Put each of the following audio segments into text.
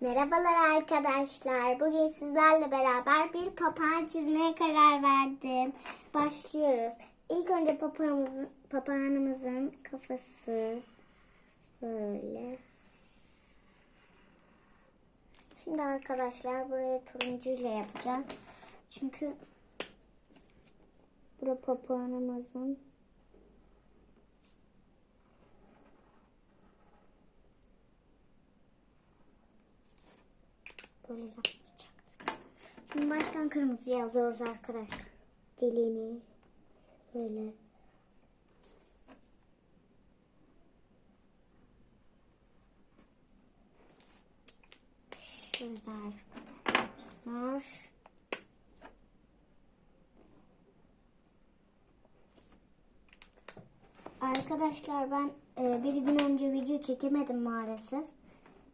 Merhabalar arkadaşlar. Bugün sizlerle beraber bir papağan çizmeye karar verdim. Başlıyoruz. İlk önce papağanımızın, papağanımızın kafası böyle. Şimdi arkadaşlar burayı turuncuyla yapacağız. Çünkü bura papağanımızın Böyle yapmayacaktık. Şimdi baştan kırmızı yazıyoruz arkadaşlar. Dilini böyle. Şöyle arkadaşlar. Arkadaşlar ben e, bir gün önce video çekemedim maalesef.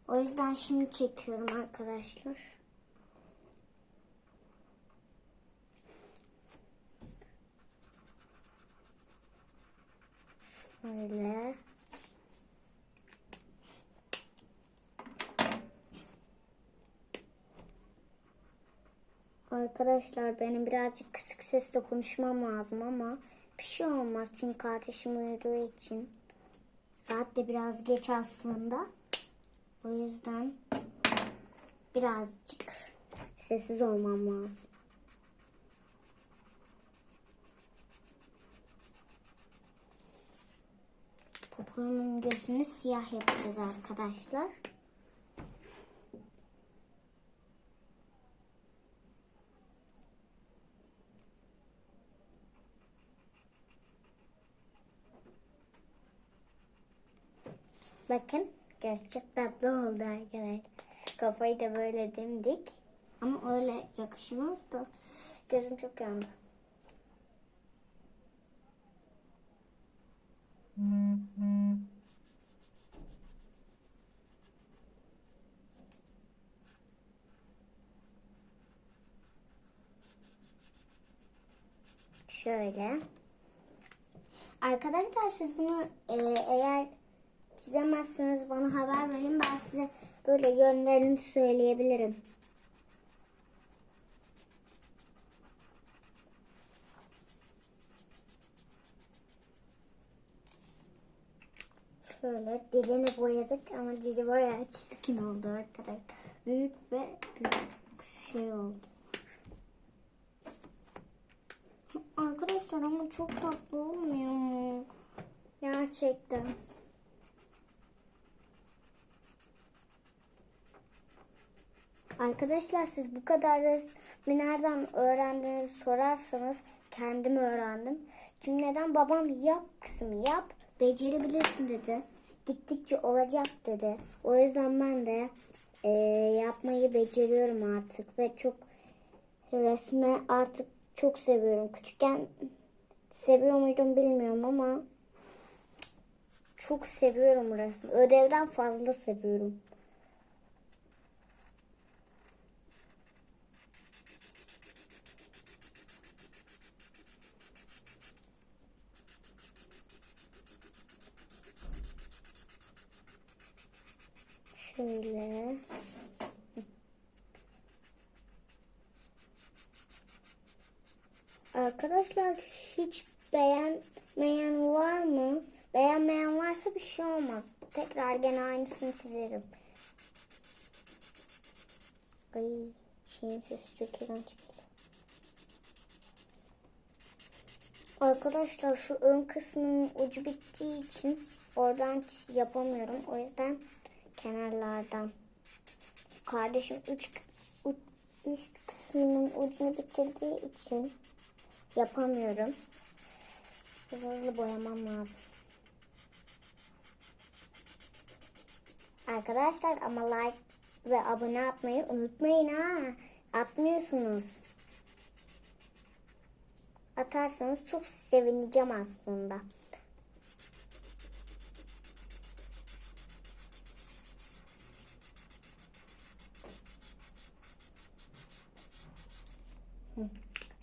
O yüzden şimdi çekiyorum arkadaşlar. Şöyle. Arkadaşlar benim birazcık kısık sesle konuşmam lazım ama bir şey olmaz çünkü kardeşim uyuduğu için. Saat de biraz geç aslında. O yüzden birazcık sessiz olmam lazım. Papağanın gözünü siyah yapacağız arkadaşlar. Bakın göz çok tatlı oldu arkadaşlar. Kafayı da böyle dimdik. Ama öyle yakışmaz da gözüm çok yandı. Şöyle. Arkadaşlar siz bunu e, eğer çizemezseniz bana haber verin. Ben size böyle yönlerini söyleyebilirim. Şöyle dilini boyadık ama dili bayağı çirkin oldu arkadaşlar. Büyük ve büyük şey oldu. Arkadaşlar ama çok tatlı olmuyor mu? Gerçekten. Arkadaşlar siz bu kadar resmi nereden öğrendiğinizi sorarsanız kendim öğrendim. Çünkü neden babam yap kızım yap becerebilirsin dedi. Gittikçe olacak dedi. O yüzden ben de e, yapmayı beceriyorum artık ve çok resme artık çok seviyorum. Küçükken seviyor muydum bilmiyorum ama çok seviyorum resmi. Ödevden fazla seviyorum. Şöyle. Arkadaşlar hiç beğenmeyen var mı? Beğenmeyen varsa bir şey olmaz. Tekrar gene aynısını çizerim. Ay, şeyin sesi çok iğrenç. Arkadaşlar şu ön kısmının ucu bittiği için oradan yapamıyorum. O yüzden kenarlardan. Kardeşim üç, üst kısmının ucunu bitirdiği için yapamıyorum. Hızlı boyamam lazım. Arkadaşlar ama like ve abone atmayı unutmayın ha. Atmıyorsunuz. Atarsanız çok sevineceğim aslında.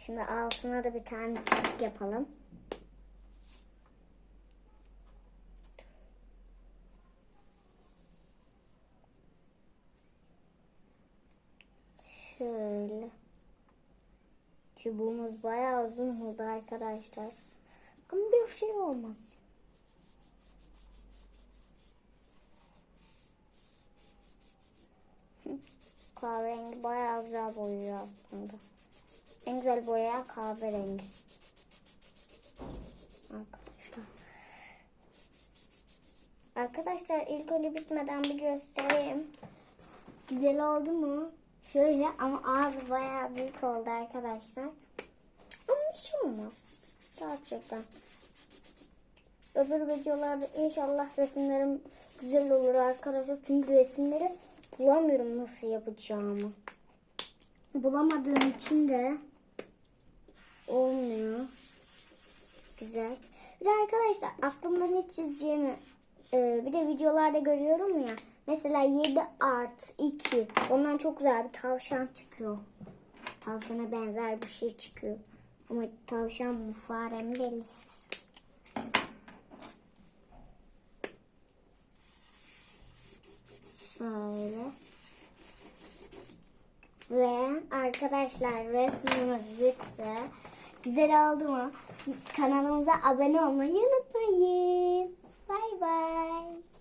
Şimdi altına da bir tane çift yapalım. Şöyle. Çubuğumuz bayağı uzun oldu arkadaşlar. Ama bir şey olmaz. Kahverengi bayağı güzel boyuyor aslında. En güzel boyayan kahverengi. Arkadaşlar. Arkadaşlar ilk önce bitmeden bir göstereyim. Güzel oldu mu? Şöyle ama ağzı bayağı büyük oldu arkadaşlar. Ama bir şey olmaz. Gerçekten. Öbür videolarda inşallah resimlerim güzel olur arkadaşlar. Çünkü resimleri bulamıyorum nasıl yapacağımı. Bulamadığım için de olmuyor. Güzel. Bir de arkadaşlar aklımda ne çizeceğimi e, bir de videolarda görüyorum ya. Mesela 7 art 2. Ondan çok güzel bir tavşan çıkıyor. Tavşana benzer bir şey çıkıyor. Ama tavşan mı fare mi belirsiz. Şöyle. Ve arkadaşlar resmimiz bitti. Güzel oldu mu? Kanalımıza abone olmayı unutmayın. Bay bay.